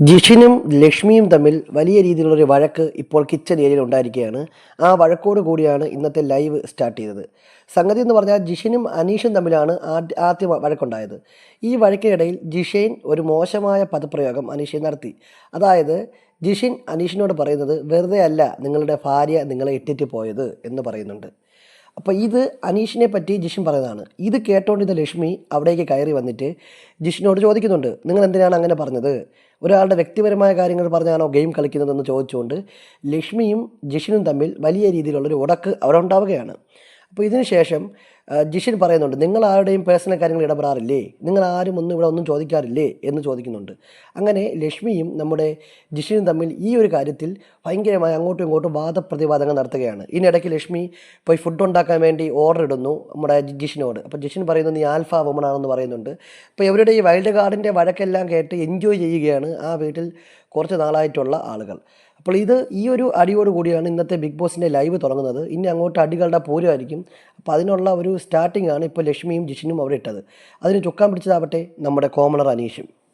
ജിഷിനും ലക്ഷ്മിയും തമ്മിൽ വലിയ രീതിയിലുള്ളൊരു വഴക്ക് ഇപ്പോൾ കിച്ചൺ ഏരിയയിൽ ഉണ്ടായിരിക്കുകയാണ്. ആ വഴക്കോട് കൂടിയാണ് ഇന്നത്തെ ലൈവ് സ്റ്റാർട്ട് ചെയ്തത്. സംഗതി എന്ന് പറഞ്ഞാൽ ജിഷിനും അനീഷും തമ്മിലാണ് ആദ്യ വഴക്കുണ്ടായത്. ഈ വഴക്കിനിടയിൽ ജിഷൈൻ ഒരു മോശമായ പദപ്രയോഗം അനീഷെ നടത്തി. അതായത് ജിഷിൻ അനീഷിനോട് പറയുന്നത് വെറുതെ അല്ല നിങ്ങളുടെ ഭാര്യ നിങ്ങളെ ഇട്ടിട്ട് പോയത് എന്ന് പറയുന്നുണ്ട്. അപ്പോൾ ഇത് അനീഷിനെ പറ്റി ജിഷൻ പറയുന്നതാണ്. ഇത് കേട്ടോണ്ടിരുന്ന ലക്ഷ്മി അവിടേക്ക് കയറി വന്നിട്ട് ജിഷിനോട് ചോദിക്കുന്നുണ്ട്. നിങ്ങൾ എന്തിനാണ് അങ്ങനെ പറഞ്ഞത്? ഒരാളുടെ വ്യക്തിപരമായ കാര്യങ്ങൾ പറഞ്ഞാണോ ഗെയിം കളിക്കുന്നതെന്ന് ചോദിച്ചുകൊണ്ട് ലക്ഷ്മിയും ജിഷിനും തമ്മിൽ വലിയ രീതിയിലുള്ളൊരു ഉടക്ക് അവിടെ ഉണ്ടാവുകയാണ്. അപ്പോൾ ഇതിന് ശേഷം ആ, ജിഷിൻ പറയുന്നുണ്ട് നിങ്ങൾ ആരുടെയും പേഴ്സണൽ കാര്യങ്ങൾ ഇടപെടാറില്ലേ? നിങ്ങൾ ആരും ഒന്നും ഇവിടെ ഒന്നും ചോദിക്കാറില്ലേ? എന്ന് ചോദിക്കുന്നുണ്ട്. അങ്ങനെ ലക്ഷ്മിയും നമ്മുടെ ജിഷിനും തമ്മിൽ ഈ ഒരു കാര്യത്തിൽ ഭയങ്കരമായി അങ്ങോട്ടും ഇങ്ങോട്ടും വാദപ്രതിവാദങ്ങൾ നടത്തുകയാണ്. ഇതിനിടയ്ക്ക് ലക്ഷ്മി പോയി ഫുഡ് ഉണ്ടാക്കാൻ വേണ്ടി ഓർഡർ ഇടുന്നു നമ്മുടെ ജിഷിനോട്. അപ്പോൾ ജിഷിൻ പറയുന്നത് നീ ആൽഫ വുമൺ ആണെന്ന് പറയുന്നുണ്ട്. അപ്പോൾ ഇവരുടെ ഈ വൈൽഡ് ഗാർഡിന്റെ വഴക്കെല്ലാം കേട്ട് എൻജോയ് ചെയ്യുകയാണ് ആ വീട്ടിൽ കുറച്ച് നാളായിട്ടുള്ള ആളുകൾ. അപ്പോൾ ഇത് ഈ ഒരു അടിയോട് കൂടിയാണ് ഇന്നത്തെ ബിഗ് ബോസിന്റെ ലൈവ് തുടങ്ങുന്നത്. ഇനി അങ്ങോട്ട് അടികളുടെ പൂരമായിരിക്കും അപ്പോൾ അതിനുള്ള ഒരു സ്റ്റാർട്ടിംഗ് ആണ് ഇപ്പോൾ ലക്ഷ്മിയും ജിഷിനും അവിടെ ഇട്ടത്. അതിന് ചുക്കാൻ പിടിച്ചതാവട്ടെ നമ്മുടെ കോമണർ അനീഷും.